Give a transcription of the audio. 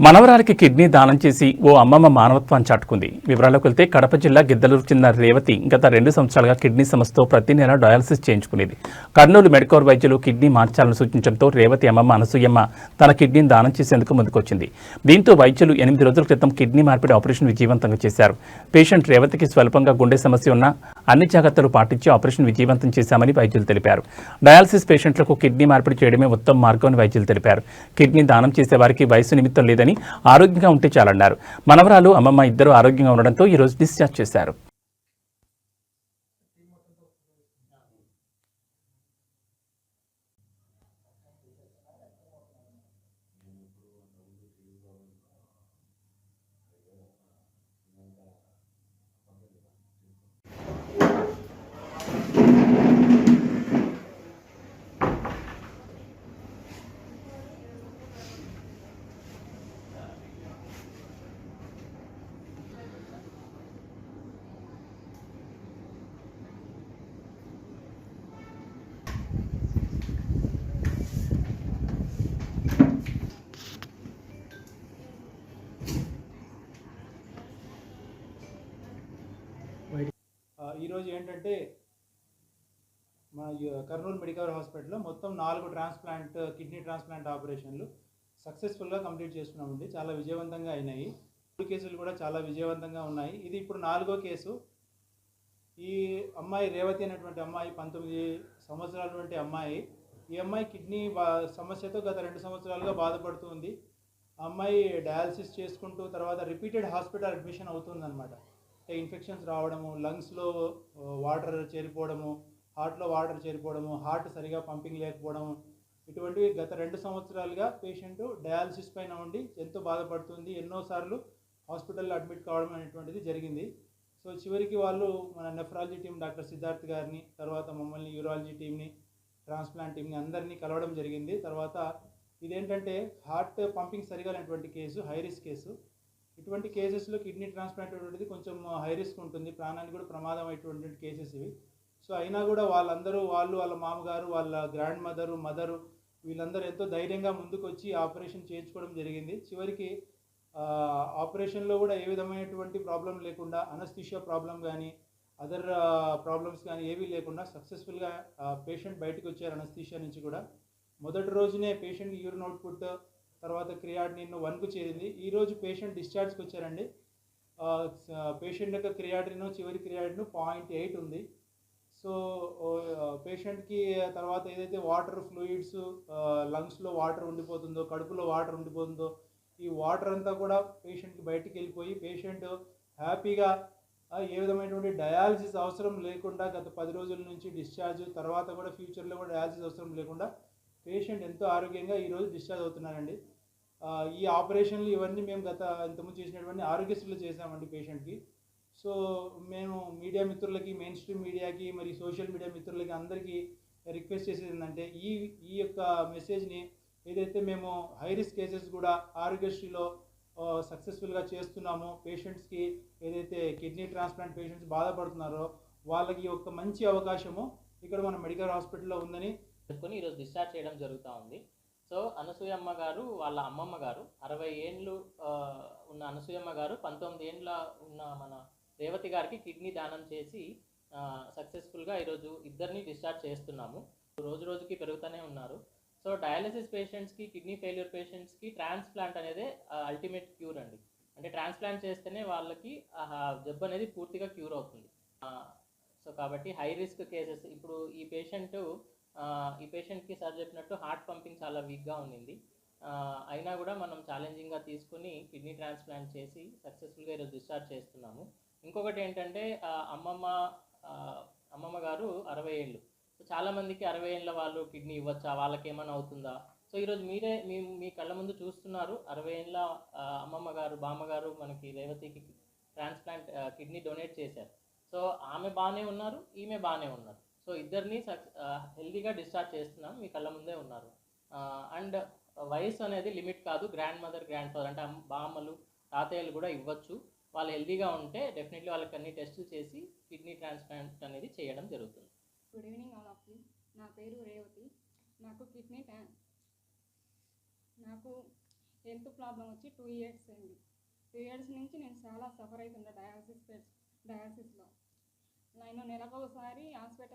మనవరాలికి kidney దానం చేసి ఓ అమ్మమ్మ మానవత్వాన్ని చాటుకుంది. వివరాలకు వెళ్తే కడప జిల్లా గిద్దలూరు చెందిన రేవతి గత రెండు సంవత్సరాలుగా కిడ్నీ సమస్యతో ప్రతి నెల డయాలసిస్ చేయించుకునేది. కర్నూలు మెడికోర్ వైద్యులు కిడ్నీ మార్చాలని సూచించడంతో రేవతి అమ్మమ్మ అనసూయమ్మ తన కిడ్నీని దానం చేసేందుకు ముందుకొచ్చింది. దీంతో వైద్యులు ఎనిమిది రోజుల క్రితం కిడ్నీ మార్పిడి ఆపరేషన్ విజయవంతంగా చేశారు. పేషెంట్ రేవతికి స్వల్పంగా గుండె సమస్య ఉన్నా అన్ని జాగ్రత్తలు పాటించి ఆపరేషన్ విజయవంతం చేశామని వైద్యులు తెలిపారు. డయాలసిస్ పేషెంట్లకు కిడ్నీ మార్పిడి చేయడమే ఉత్తమ మార్గం అని వైద్యులు తెలిపారు. కిడ్నీ దానం చేసే వారికి వయసు నిమిత్తం లేదని ఆరోగ్యంగా ఉంటే చాలన్నారు. మనవరాలు అమ్మమ్మ ఇద్దరు ఆరోగ్యంగా ఉండడంతో ఈ రోజు డిశ్చార్జ్ చేశారు. ఈరోజు ఏంటంటే మన కర్నూలు మెడికల్ హాస్పిటల్లో మొత్తం నాలుగు ట్రాన్స్ప్లాంట్ కిడ్నీ ట్రాన్స్ప్లాంట్ ఆపరేషన్లు సక్సెస్ఫుల్గా కంప్లీట్ చేసుకున్నామండి. చాలా విజయవంతంగా అయినాయి. మూడు కేసులు కూడా చాలా విజయవంతంగా ఉన్నాయి. ఇది ఇప్పుడు నాలుగో కేసు. ఈ అమ్మాయి రేవతి అనేటువంటి అమ్మాయి పంతొమ్మిది సంవత్సరాలటువంటి అమ్మాయి. ఈ అమ్మాయి కిడ్నీ బా సమస్యతో గత రెండు సంవత్సరాలుగా బాధపడుతుంది ఆ అమ్మాయి డయాలసిస్ చేసుకుంటూ తర్వాత రిపీటెడ్ హాస్పిటల్ అడ్మిషన్ అవుతుందన్నమాట. ఇన్ఫెక్షన్స్ రావడము లంగ్స్లో వాటర్ చేరిపోవడము హార్ట్లో వాటర్ చేరిపోవడము హార్ట్ సరిగా పంపింగ్ లేకపోవడము ఇటువంటివి గత రెండు సంవత్సరాలుగా పేషెంట్ డయాలసిస్ పైన ఉండి ఎంతో బాధపడుతుంది. ఎన్నోసార్లు హాస్పిటల్లో అడ్మిట్ కావడం అనేటువంటిది జరిగింది. సో చివరికి వాళ్ళు మన నెఫ్రాలజీ టీం డాక్టర్ సిద్ధార్థ్ గారిని తర్వాత మమ్మల్ని యూరాలజీ టీంని ట్రాన్స్ప్లాంట్ టీంని అందరినీ కలవడం జరిగింది. తర్వాత ఇదేంటంటే హార్ట్ పంపింగ్ సరిగా లేనటువంటి కేసు హై రిస్క్ కేసు. ఇటువంటి కేసెస్లో కిడ్నీ ట్రాన్స్ప్లాంట్ అనేది కొంచెం హై రిస్క్ ఉంటుంది. ప్రాణానికి కూడా ప్రమాదం అయ్యేటువంటి కేసెస్ ఇవి. సో అయినా కూడా వాళ్ళందరూ వాళ్ళు వాళ్ళ మామగారు వాళ్ళ గ్రాండ్ మదరు మదరు వీళ్ళందరూ ఎంతో ధైర్యంగా ముందుకు వచ్చి ఆపరేషన్ చేయించుకోవడం జరిగింది. చివరికి ఆపరేషన్లో కూడా ఏ విధమైనటువంటి ప్రాబ్లం లేకుండా అనస్థిషియా ప్రాబ్లం కానీ అదర్ ప్రాబ్లమ్స్ కానీ ఏవీ లేకుండా సక్సెస్ఫుల్గా పేషెంట్ బయటకు వచ్చారు అనస్థిషియా నుంచి కూడా. మొదటి రోజునే పేషెంట్ యూరిన్ అవుట్పుట్ తర్వాత క్రియాటినిన్ వన్కు చేరింది. ఈరోజు పేషెంట్ డిశ్చార్జ్కి వచ్చారండి. పేషెంట్ యొక్క క్రియాటిన్ చివరి క్రియాటిన్ పాయింట్ ఎయిట్ ఉంది. సో పేషెంట్కి తర్వాత ఏదైతే వాటర్ ఫ్లూయిడ్స్ లంగ్స్లో వాటర్ ఉండిపోతుందో కడుపులో వాటర్ ఉండిపోతుందో ఈ వాటర్ అంతా కూడా పేషెంట్కి బయటికి వెళ్ళిపోయి పేషెంట్ హ్యాపీగా ఏ విధమైనటువంటి డయాలసిస్ అవసరం లేకుండా గత పది రోజుల నుంచి డిశ్చార్జ్ తర్వాత కూడా ఫ్యూచర్లో కూడా డయాలసిస్ అవసరం లేకుండా పేషెంట్ ఎంతో ఆరోగ్యంగా ఈరోజు డిశ్చార్జ్ అవుతున్నారండి. ఈ ఆపరేషన్లు ఇవన్నీ మేము గత ఇంతకుముందు చేసినటువంటి ఆరోగ్యశ్రీలో చేసామండి పేషెంట్కి. సో మేము మీడియా మిత్రులకి మెయిన్ స్ట్రీమ్ మీడియాకి మరి సోషల్ మీడియా మిత్రులకి అందరికీ రిక్వెస్ట్ చేసేది ఏంటంటే ఈ ఈ యొక్క మెసేజ్ని ఏదైతే మేము హై రిస్క్ కేసెస్ కూడా ఆరోగ్యశ్రీలో సక్సెస్ఫుల్గా చేస్తున్నామో పేషెంట్స్కి ఏదైతే కిడ్నీ ట్రాన్స్ప్లాంట్ పేషెంట్స్ బాధపడుతున్నారో వాళ్ళకి ఒక మంచి అవకాశము ఇక్కడ మన మెడికల్ హాస్పిటల్లో ఉందని చెప్పుకొని ఈరోజు డిశ్చార్జ్ చేయడం జరుగుతూ ఉంది. సో అనసూయమ్మ గారు వాళ్ళ అమ్మమ్మ గారు అరవై ఏండ్లు ఉన్న అనసూయమ్మ గారు పంతొమ్మిది ఏండ్ల ఉన్న మన రేవతి గారికి కిడ్నీ దానం చేసి సక్సెస్ఫుల్గా ఈరోజు ఇద్దరిని డిశ్చార్జ్ చేస్తున్నాము. రోజు రోజుకి పెరుగుతూనే ఉన్నారు. సో డయాలసిస్ పేషెంట్స్కి కిడ్నీ ఫెయిల్యూర్ పేషెంట్స్కి ట్రాన్స్ప్లాంట్ అనేది అల్టిమేట్ క్యూర్ అండి. అంటే ట్రాన్స్ప్లాంట్ చేస్తేనే వాళ్ళకి ఆ జబ్బు అనేది పూర్తిగా క్యూర్ అవుతుంది. సో కాబట్టి హై రిస్క్ కేసెస్ ఇప్పుడు ఈ పేషెంట్ ఈ పేషెంట్కి సార్ చెప్పినట్టు హార్ట్ పంపింగ్ చాలా వీక్గా ఉండింది. అయినా కూడా మనం ఛాలెంజింగ్గా తీసుకుని కిడ్నీ ట్రాన్స్ప్లాంట్ చేసి సక్సెస్ఫుల్గా ఈరోజు డిశ్చార్జ్ చేస్తున్నాము. ఇంకొకటి ఏంటంటే అమ్మమ్మ అమ్మమ్మ గారు అరవై ఏళ్ళు. సో చాలామందికి అరవై ఏళ్ళ వాళ్ళు కిడ్నీ ఇవ్వచ్చా? వాళ్ళకి ఏమైనా అవుతుందా? సో ఈరోజు మీరే మీ మీ కళ్ళ ముందు చూస్తున్నారు. అరవై ఏళ్ళ అమ్మమ్మ గారు బామ్మగారు మనకి రేవతికి ట్రాన్స్ప్లాంట్ కిడ్నీ డొనేట్ చేశారు. సో ఆమె బాగానే ఉన్నారు ఈమె బాగానే ఉన్నారు. సో ఇద్దరిని హెల్దీగా డిశ్చార్జ్ చేస్తున్నాం. మీ కళ్ళ ముందే ఉన్నారు. అండ్ వయసు అనేది లిమిట్ కాదు. గ్రాండ్ మదర్ గ్రాండ్ ఫాదర్ అంటే బామ్మలు తాతయ్యలు కూడా ఇవ్వచ్చు. వాళ్ళు హెల్దీగా ఉంటే డెఫినెట్లీ వాళ్ళకి అన్ని టెస్టులు చేసి కిడ్నీ ట్రాన్స్ప్లాంట్ అనేది చేయడం జరుగుతుంది. Good evening all of you. నా పేరు రేవతి. నాకు కిడ్నీ ట్రాన్ నాకు హెల్త్ ప్రాబ్లం వచ్చి టూ ఇయర్స్ అండి టూ ఇయర్స్ నుంచి నేను చాలా సఫర్ అవుతుండే డయాలసిస్ డయాలసిస్లో. నేను నెలకు ఒకసారి హాస్పిటల్